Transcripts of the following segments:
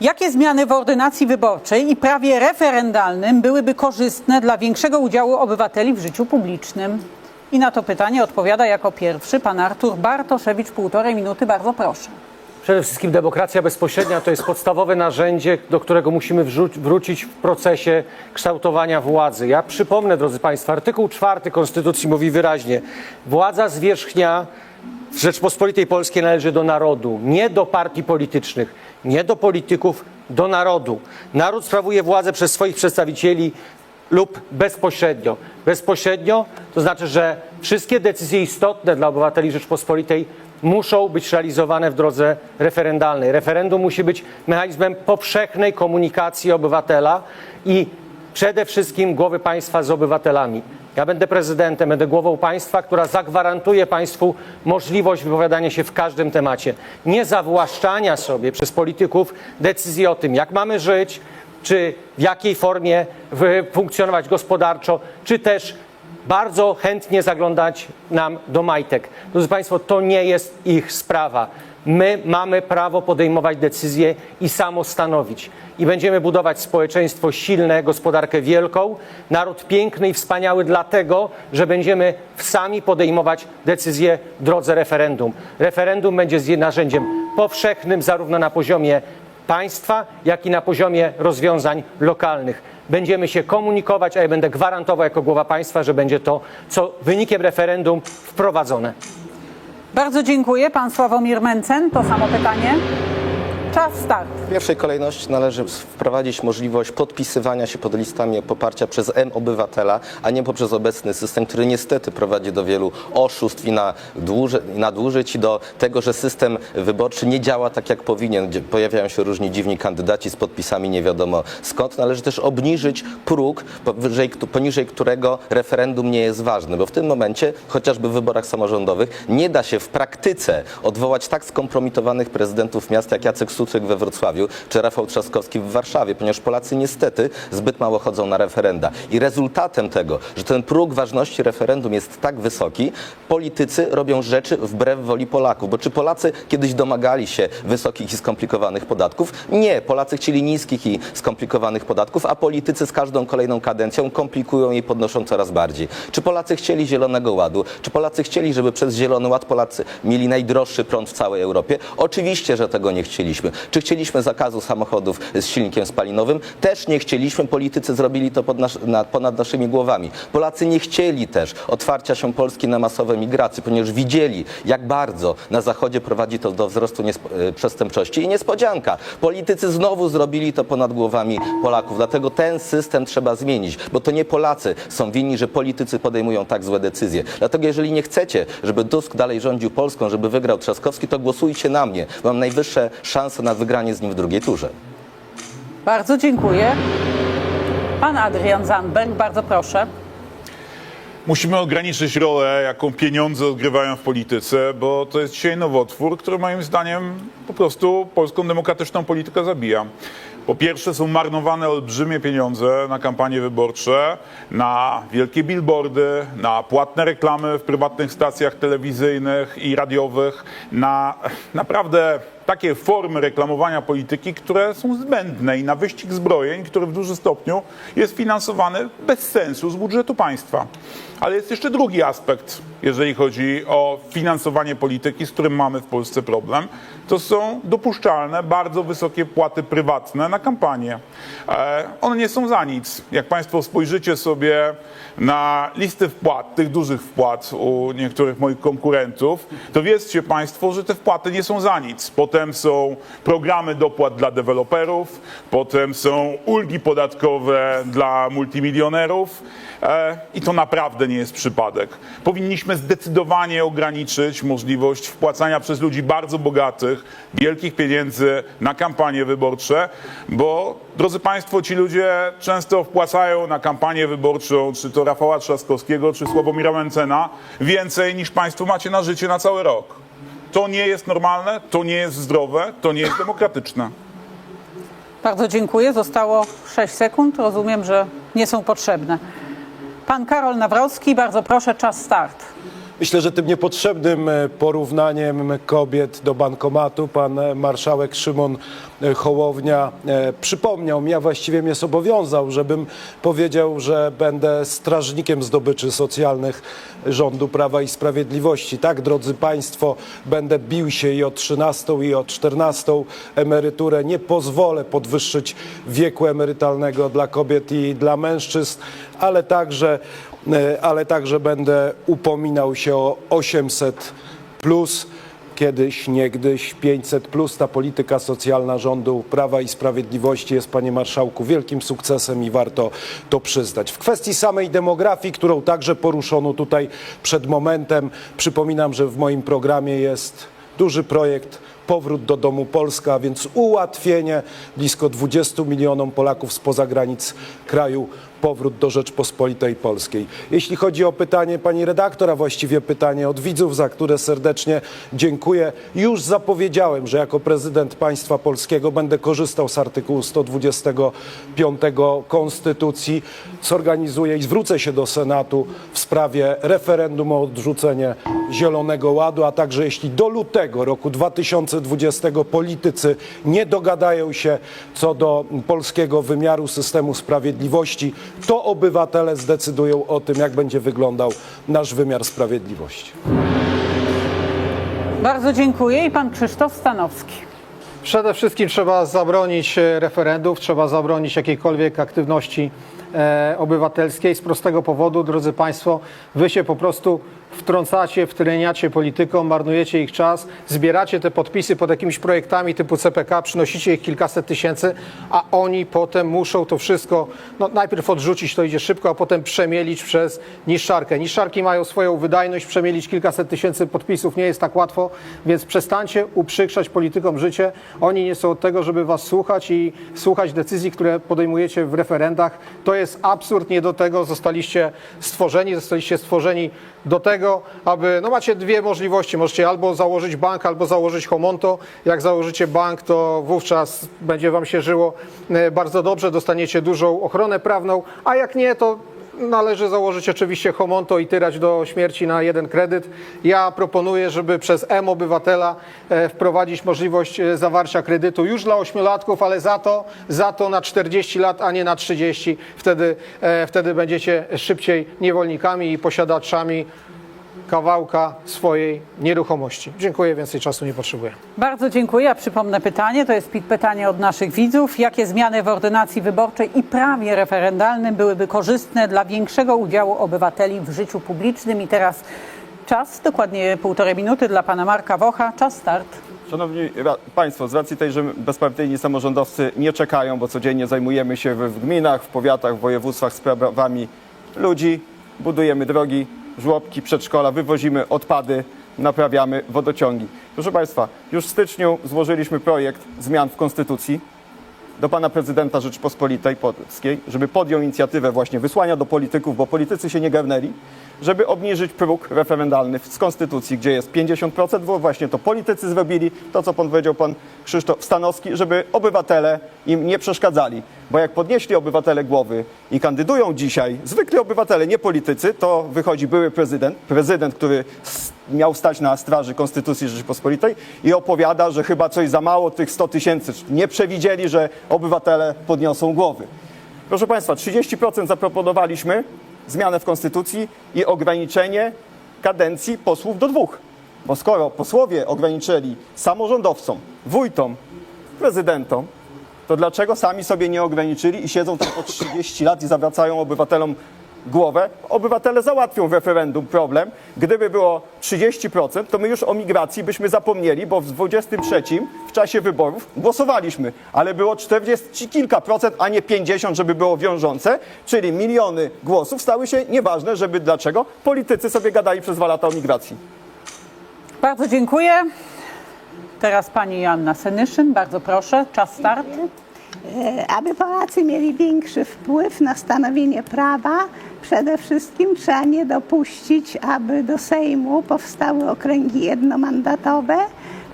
Jakie zmiany w ordynacji wyborczej i prawie referendalnym byłyby korzystne dla większego udziału obywateli w życiu publicznym? I na to pytanie odpowiada jako pierwszy pan Artur Bartoszewicz, półtorej minuty, bardzo proszę. Przede wszystkim demokracja bezpośrednia to jest podstawowe narzędzie, do którego musimy wrócić w procesie kształtowania władzy. Ja przypomnę, drodzy Państwo, artykuł 4 Konstytucji mówi wyraźnie: władza zwierzchnia w Rzeczpospolitej Polskiej należy do narodu, nie do partii politycznych, nie do polityków, do narodu. Naród sprawuje władzę przez swoich przedstawicieli lub bezpośrednio. Bezpośrednio to znaczy, że wszystkie decyzje istotne dla obywateli Rzeczpospolitej muszą być realizowane w drodze referendalnej. Referendum musi być mechanizmem powszechnej komunikacji obywatela i przede wszystkim głowy państwa z obywatelami. Ja będę prezydentem, będę głową państwa, która zagwarantuje państwu możliwość wypowiadania się w każdym temacie. Nie zawłaszczania sobie przez polityków decyzji o tym, jak mamy żyć, czy w jakiej formie funkcjonować gospodarczo, czy też bardzo chętnie zaglądać nam do majtek. Drodzy Państwo, to nie jest ich sprawa. My mamy prawo podejmować decyzje i samo stanowić. I będziemy budować społeczeństwo silne, gospodarkę wielką, naród piękny i wspaniały dlatego, że będziemy sami podejmować decyzje w drodze referendum. Referendum będzie narzędziem powszechnym zarówno na poziomie państwa, jak i na poziomie rozwiązań lokalnych. Będziemy się komunikować, a ja będę gwarantował jako głowa państwa, że będzie to, co wynikiem referendum wprowadzone. Bardzo dziękuję. Pan Sławomir Mencen, to samo pytanie. Czas start. W pierwszej kolejności należy wprowadzić możliwość podpisywania się pod listami poparcia przez M-obywatela, a nie poprzez obecny system, który niestety prowadzi do wielu oszustw i naduży- i nadużyć i do tego, że system wyborczy nie działa tak jak powinien. Pojawiają się różni dziwni kandydaci z podpisami nie wiadomo skąd. Należy też obniżyć próg, powyżej, poniżej którego referendum nie jest ważne, bo w tym momencie, chociażby w wyborach samorządowych, nie da się w praktyce odwołać tak skompromitowanych prezydentów miast jak Jacek Sucyk we Wrocławiu czy Rafał Trzaskowski w Warszawie, ponieważ Polacy niestety zbyt mało chodzą na referenda. I rezultatem tego, że ten próg ważności referendum jest tak wysoki, politycy robią rzeczy wbrew woli Polaków. Bo czy Polacy kiedyś domagali się wysokich i skomplikowanych podatków? Nie. Polacy chcieli niskich i skomplikowanych podatków, a politycy z każdą kolejną kadencją komplikują i podnoszą coraz bardziej. Czy Polacy chcieli Zielonego Ładu? Czy Polacy chcieli, żeby przez Zielony Ład Polacy mieli najdroższy prąd w całej Europie? Oczywiście, że tego nie chcieliśmy. Czy chcieliśmy zakazu samochodów z silnikiem spalinowym? Też nie chcieliśmy. Politycy zrobili to nasz, na, ponad naszymi głowami. Polacy nie chcieli też otwarcia się Polski na masowe migracje, ponieważ widzieli, jak bardzo na Zachodzie prowadzi to do wzrostu e, przestępczości. I niespodzianka, politycy znowu zrobili to ponad głowami Polaków. Dlatego ten system trzeba zmienić, bo to nie Polacy są winni, że politycy podejmują tak złe decyzje. Dlatego jeżeli nie chcecie, żeby Tusk dalej rządził Polską, żeby wygrał Trzaskowski, to głosujcie na mnie. Mam najwyższe szanse na wygranie z nim w drugiej turze. Bardzo dziękuję. Pan Adrian Zandberg, bardzo proszę. Musimy ograniczyć rolę, jaką pieniądze odgrywają w polityce, bo to jest dzisiaj nowotwór, który moim zdaniem po prostu polską demokratyczną politykę zabija. Po pierwsze są marnowane olbrzymie pieniądze na kampanie wyborcze, na wielkie billboardy, na płatne reklamy w prywatnych stacjach telewizyjnych i radiowych, na naprawdę takie formy reklamowania polityki, które są zbędne i na wyścig zbrojeń, który w dużym stopniu jest finansowany bez sensu z budżetu państwa. Ale jest jeszcze drugi aspekt, jeżeli chodzi o finansowanie polityki, z którym mamy w Polsce problem. To są dopuszczalne, bardzo wysokie płaty prywatne na kampanię. E, one nie są za nic. Jak Państwo spojrzycie sobie na listy wpłat, tych dużych wpłat u niektórych moich konkurentów, to wiedzcie Państwo, że te wpłaty nie są za nic. Potem są programy dopłat dla deweloperów, potem są ulgi podatkowe dla multimilionerów e, i to naprawdę nie jest przypadek. Powinniśmy zdecydowanie ograniczyć możliwość wpłacania przez ludzi bardzo bogatych, wielkich pieniędzy na kampanie wyborcze, bo drodzy Państwo, ci ludzie często wpłacają na kampanię wyborczą, czy to Rafała Trzaskowskiego, czy Sławomira Mencena, więcej niż Państwo macie na życie na cały rok. To nie jest normalne, to nie jest zdrowe, to nie jest demokratyczne. Bardzo dziękuję. Zostało 6 sekund. Rozumiem, że nie są potrzebne. Pan Karol Nawrocki, bardzo proszę, czas start. Myślę, że tym niepotrzebnym e, porównaniem kobiet do bankomatu pan e, marszałek Szymon e, Hołownia przypomniał mi, a właściwie mnie zobowiązał, żebym powiedział, że będę strażnikiem zdobyczy socjalnych rządu Prawa i Sprawiedliwości. Tak, drodzy Państwo, będę bił się i o 13 i o 14 emeryturę. Nie pozwolę podwyższyć wieku emerytalnego dla kobiet i dla mężczyzn, ale także ale także będę upominał się o 800 plus, kiedyś, niegdyś 500 plus. Ta polityka socjalna rządu Prawa i Sprawiedliwości jest, panie marszałku, wielkim sukcesem i warto to przyznać. W kwestii samej demografii, którą także poruszono tutaj przed momentem, przypominam, że w moim programie jest duży projekt Powrót do domu Polska, a więc ułatwienie blisko 20 milionom Polaków spoza granic kraju powrót do Rzeczpospolitej Polskiej. Jeśli chodzi o pytanie pani redaktor, a właściwie pytanie od widzów, za które serdecznie dziękuję, już zapowiedziałem, że jako prezydent państwa polskiego będę korzystał z artykułu 125 Konstytucji, zorganizuję i zwrócę się do Senatu w sprawie referendum o odrzucenie Zielonego Ładu, a także jeśli do lutego roku 2020 politycy nie dogadają się co do polskiego wymiaru systemu sprawiedliwości, to obywatele zdecydują o tym, jak będzie wyglądał nasz wymiar sprawiedliwości. Bardzo dziękuję i pan Krzysztof Stanowski. Przede wszystkim trzeba zabronić e, referendów, trzeba zabronić jakiejkolwiek aktywności e, obywatelskiej z prostego powodu, drodzy Państwo, Wy się po prostu wtrącacie, wtreniacie polityką, marnujecie ich czas, zbieracie te podpisy pod jakimiś projektami typu CPK, przynosicie ich kilkaset tysięcy, a oni potem muszą to wszystko, no najpierw odrzucić, to idzie szybko, a potem przemielić przez niszczarkę. Niszczarki mają swoją wydajność, przemielić kilkaset tysięcy podpisów nie jest tak łatwo, więc przestańcie uprzykrzać politykom życie. Oni nie są od tego, żeby was słuchać i słuchać decyzji, które podejmujecie w referendach. To jest absurd, nie do tego zostaliście stworzeni, zostaliście stworzeni do tego, aby, no macie dwie możliwości, możecie albo założyć bank, albo założyć homonto. Jak założycie bank, to wówczas będzie wam się żyło e, bardzo dobrze, dostaniecie dużą ochronę prawną, a jak nie, to Należy założyć oczywiście homonto i tyrać do śmierci na jeden kredyt. Ja proponuję, żeby przez M-Obywatela e, wprowadzić możliwość e, zawarcia kredytu już dla ośmiolatków, ale za to, za to na 40 lat, a nie na 30. Wtedy, e, wtedy będziecie szybciej niewolnikami i posiadaczami kawałka swojej nieruchomości. Dziękuję, więcej czasu nie potrzebuję. Bardzo dziękuję. Ja przypomnę pytanie, to jest pytanie od naszych widzów. Jakie zmiany w ordynacji wyborczej i prawie referendalnym byłyby korzystne dla większego udziału obywateli w życiu publicznym? I teraz czas, dokładnie półtorej minuty dla pana Marka Wocha. Czas start. Szanowni Państwo, z racji tej, że bezpartyjni samorządowcy nie czekają, bo codziennie zajmujemy się w, w gminach, w powiatach, w województwach sprawami ludzi, budujemy drogi, żłobki, przedszkola, wywozimy odpady, naprawiamy wodociągi. Proszę Państwa, już w styczniu złożyliśmy projekt zmian w Konstytucji do pana prezydenta Rzeczypospolitej Polskiej, żeby podjął inicjatywę właśnie wysłania do polityków, bo politycy się nie garnęli, żeby obniżyć próg referendalny z konstytucji, gdzie jest 50%, bo właśnie to politycy zrobili, to co pan powiedział pan Krzysztof Stanowski, żeby obywatele im nie przeszkadzali. Bo jak podnieśli obywatele głowy i kandydują dzisiaj zwykli obywatele, nie politycy, to wychodzi były prezydent, prezydent, który miał stać na straży Konstytucji Rzeczypospolitej i opowiada, że chyba coś za mało tych 100 tysięcy. Nie przewidzieli, że obywatele podniosą głowy. Proszę Państwa, 30% zaproponowaliśmy, zmianę w Konstytucji i ograniczenie kadencji posłów do dwóch. Bo skoro posłowie ograniczyli samorządowcom, wójtom, prezydentom, to dlaczego sami sobie nie ograniczyli i siedzą tam po 30 lat i zawracają obywatelom głowę? Obywatele załatwią w referendum problem. Gdyby było 30%, to my już o migracji byśmy zapomnieli, bo w 23 w czasie wyborów głosowaliśmy, ale było 40 kilka procent, a nie 50, żeby było wiążące, czyli miliony głosów stały się nieważne, żeby dlaczego politycy sobie gadali przez dwa lata o migracji. Bardzo dziękuję. Teraz pani Joanna Senyszyn. Bardzo proszę. Czas start. E, Aby Polacy mieli większy wpływ na stanowienie prawa, przede wszystkim trzeba nie dopuścić, aby do Sejmu powstały okręgi jednomandatowe,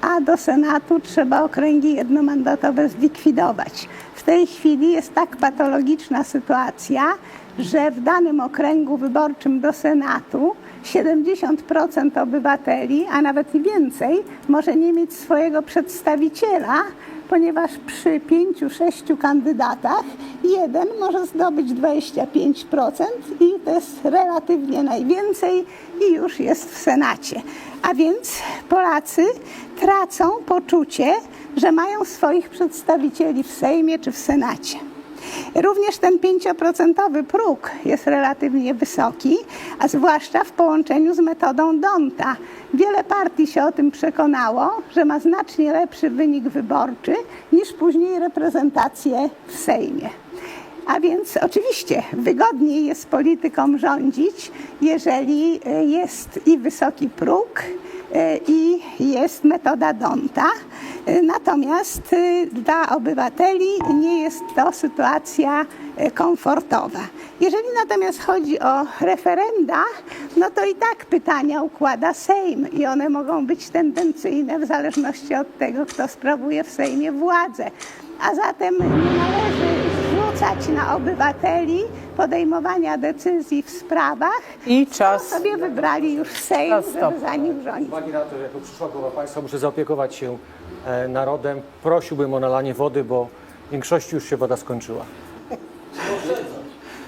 a do Senatu trzeba okręgi jednomandatowe zlikwidować. W tej chwili jest tak patologiczna sytuacja, że w danym okręgu wyborczym do Senatu 70% obywateli, a nawet i więcej, może nie mieć swojego przedstawiciela, ponieważ przy pięciu, sześciu kandydatach jeden może zdobyć 25% i to jest relatywnie najwięcej i już jest w Senacie. A więc Polacy tracą poczucie, że mają swoich przedstawicieli w Sejmie czy w Senacie. Również ten 5% próg jest relatywnie wysoki, a zwłaszcza w połączeniu z metodą Donta. Wiele partii się o tym przekonało, że ma znacznie lepszy wynik wyborczy niż później reprezentację w Sejmie. A więc oczywiście wygodniej jest politykom rządzić, jeżeli e, jest i wysoki próg, e, i jest metoda Donta. E, Natomiast dla obywateli nie jest to sytuacja komfortowa. Jeżeli natomiast chodzi o referenda, no to i tak pytania układa Sejm i one mogą być tendencyjne w zależności od tego, kto sprawuje w Sejmie władzę. A zatem nie należy zrzucać na obywateli podejmowania decyzji w sprawach, I co czas. sobie wybrali już Sejm, Czas stop. żeby za nich rządzić. Uwagi na to, że jako przyszła głowa państwa muszę zaopiekować się e, narodem. Prosiłbym o nalanie wody, bo w większości już się woda skończyła.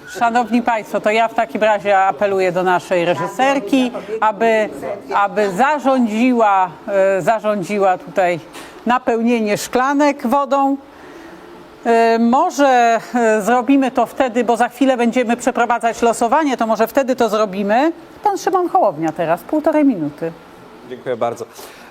Szanowni Państwo, to ja w takim razie apeluję do naszej reżyserki, aby, aby zarządziła, e, zarządziła tutaj napełnienie szklanek wodą. E, Może e, zrobimy to wtedy, bo za chwilę będziemy przeprowadzać losowanie, to może wtedy to zrobimy. Pan Szymon Hołownia teraz, półtorej minuty. Dziękuję bardzo.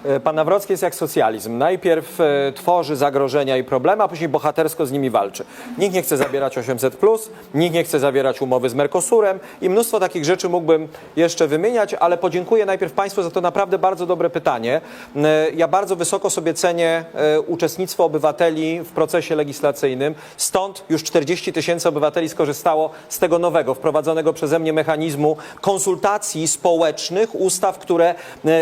E, Pan Nawrocki jest jak socjalizm. Najpierw e, tworzy zagrożenia i problemy, a później bohatersko z nimi walczy. Nikt nie chce zabierać 800+, nikt nie chce zawierać umowy z Mercosurem i mnóstwo takich rzeczy mógłbym jeszcze wymieniać, ale podziękuję najpierw Państwu za to naprawdę bardzo dobre pytanie. E, Ja bardzo wysoko sobie cenię uczestnictwo obywateli w procesie legislacyjnym. Stąd już 40 tysięcy obywateli skorzystało z tego nowego, wprowadzonego przeze mnie mechanizmu konsultacji społecznych ustaw, które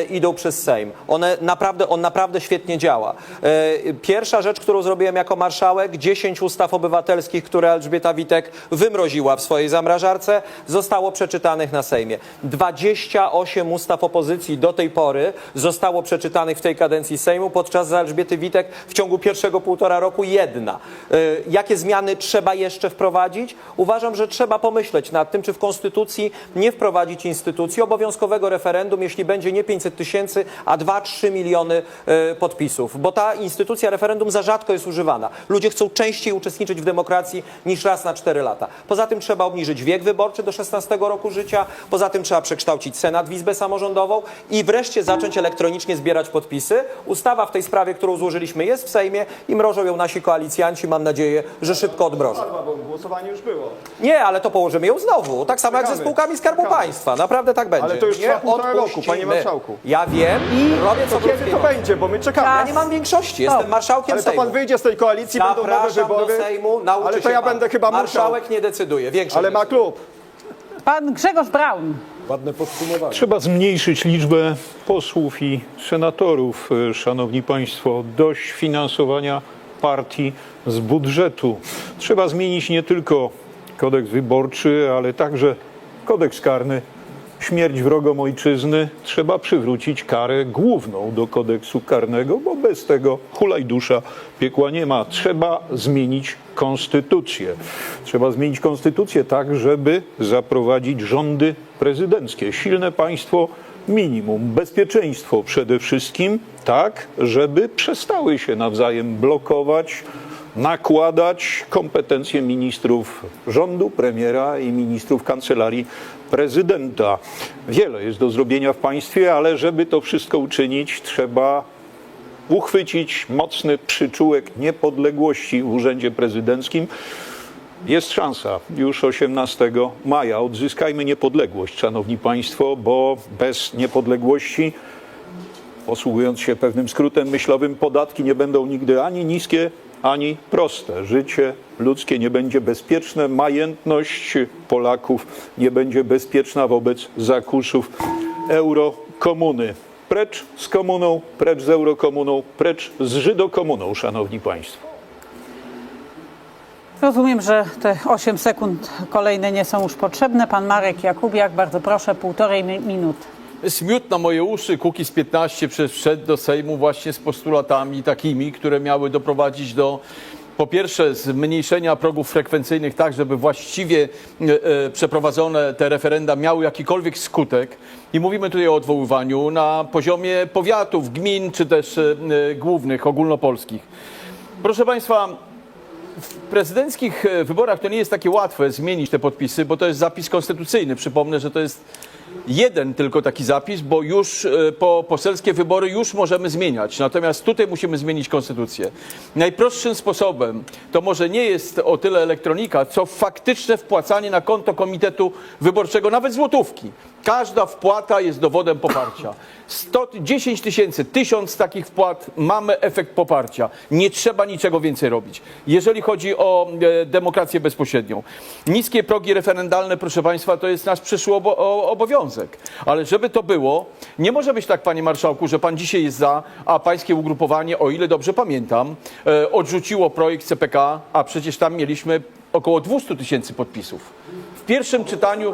idą przez Sejm. One naprawdę, on naprawdę świetnie działa. E, Pierwsza rzecz, którą zrobiłem jako marszałek, 10 ustaw obywatelskich, które Elżbieta Witek wymroziła w swojej zamrażarce, zostało przeczytanych na Sejmie. 28 ustaw opozycji do tej pory zostało przeczytanych w tej kadencji Sejmu, podczas za Elżbiety Witek w ciągu pierwszego półtora roku jedna. E, Jakie zmiany trzeba jeszcze wprowadzić? Uważam, że trzeba pomyśleć nad tym, czy w Konstytucji nie wprowadzić instytucji obowiązkowego referendum, jeśli będzie nie 500 tysięcy, a 2-3 miliony e, podpisów, bo ta instytucja referendum za rzadko jest używana. Ludzie chcą częściej uczestniczyć w demokracji niż raz na 4 lata. Poza tym trzeba obniżyć wiek wyborczy do 16 roku życia, poza tym trzeba przekształcić Senat w Izbę Samorządową i wreszcie zacząć elektronicznie zbierać podpisy. Ustawa w tej sprawie, którą złożyliśmy jest w Sejmie i mrożą ją nasi koalicjanci. Mam nadzieję, że szybko odmrożą. Bo głosowanie już było. Nie, ale to położymy ją znowu. Tak samo jak ze spółkami Skarbu. Państwa. Naprawdę tak będzie. Ale to już nie trwa półtora roku, panie marszałku. Ja wiem i robię To kiedy to będzie? Bo my czekamy. Ja nie mam większości, jestem marszałkiem Ale to Sejmu. pan wyjdzie z tej koalicji, będą nowe Zapraszam do wybory. Sejmu, nauczy Ale to się ja pan. będę chyba musiał. Marszałek nie decyduje, większość Ale ma decyduje. klub. Pan Grzegorz Braun. Ładne podsumowanie. Trzeba zmniejszyć liczbę posłów i senatorów, szanowni państwo. Dość finansowania partii z budżetu. Trzeba zmienić nie tylko kodeks wyborczy, ale także kodeks karny. Śmierć wrogom ojczyzny trzeba przywrócić karę główną do kodeksu karnego, bo bez tego hulaj dusza piekła nie ma. Trzeba zmienić konstytucję. Trzeba zmienić konstytucję tak, żeby zaprowadzić rządy prezydenckie. Silne państwo minimum, bezpieczeństwo przede wszystkim, tak, żeby przestały się nawzajem blokować, nakładać kompetencje ministrów rządu, premiera i ministrów kancelarii prezydenta. Wiele jest do zrobienia w państwie, ale żeby to wszystko uczynić, trzeba uchwycić mocny przyczółek niepodległości w urzędzie prezydenckim. Jest szansa już 18 maja. Odzyskajmy niepodległość, szanowni państwo, bo bez niepodległości, posługując się pewnym skrótem myślowym, podatki nie będą nigdy ani niskie, ani proste. Życie ludzkie nie będzie bezpieczne, majętność Polaków nie będzie bezpieczna wobec zakuszów eurokomuny. Precz z komuną, precz z eurokomuną, precz z żydokomuną, szanowni państwo. Rozumiem, że te 8 sekund kolejne nie są już potrzebne. Pan Marek Jakubiak, bardzo proszę, półtorej mi- minuty. Miód na moje uszy. Kukiz 15 przyszedł do Sejmu właśnie z postulatami takimi, które miały doprowadzić do po pierwsze zmniejszenia progów frekwencyjnych tak, żeby właściwie e, e, przeprowadzone te referenda miały jakikolwiek skutek. I mówimy tutaj o odwoływaniu na poziomie powiatów, gmin czy też e, głównych, ogólnopolskich. Proszę Państwa, w prezydenckich wyborach to nie jest takie łatwe zmienić te podpisy, bo to jest zapis konstytucyjny. Przypomnę, że to jest jeden tylko taki zapis, bo już e, po poselskie wybory już możemy zmieniać. Natomiast tutaj musimy zmienić konstytucję. Najprostszym sposobem to może nie jest o tyle elektronika, co faktyczne wpłacanie na konto komitetu wyborczego, nawet złotówki. Każda wpłata jest dowodem poparcia. 100, 10 tysięcy, 1000 takich wpłat, mamy efekt poparcia. Nie trzeba niczego więcej robić. Jeżeli chodzi o e, demokrację bezpośrednią. Niskie progi referendalne, proszę Państwa, to jest nasz przyszły obo obowiązek. Ale żeby to było, nie może być tak, Panie Marszałku, że Pan dzisiaj jest za, a Pańskie ugrupowanie, o ile dobrze pamiętam, e, odrzuciło projekt CPK, a przecież tam mieliśmy około 200 tysięcy podpisów. W pierwszym czytaniu...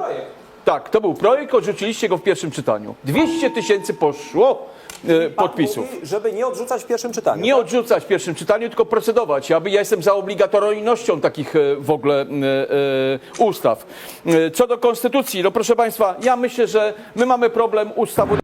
Tak, to był projekt, odrzuciliście go w pierwszym czytaniu. 200 tysięcy poszło e, podpisów. Mówi, żeby nie odrzucać w pierwszym czytaniu. Nie odrzucać w pierwszym czytaniu, tylko procedować. Ja, by- ja jestem za obligatoryjnością takich e, w ogóle e, e, ustaw. E, Co do konstytucji, no proszę Państwa, ja myślę, że my mamy problem ustawodawczy.